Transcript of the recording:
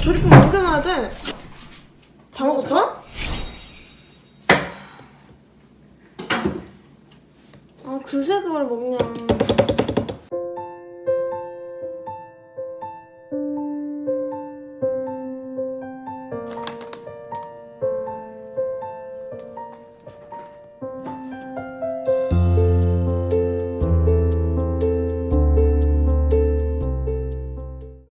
아, 조리품 옮겨놔야 돼. 다 먹었어? 아, 글쎄 그걸 먹냐.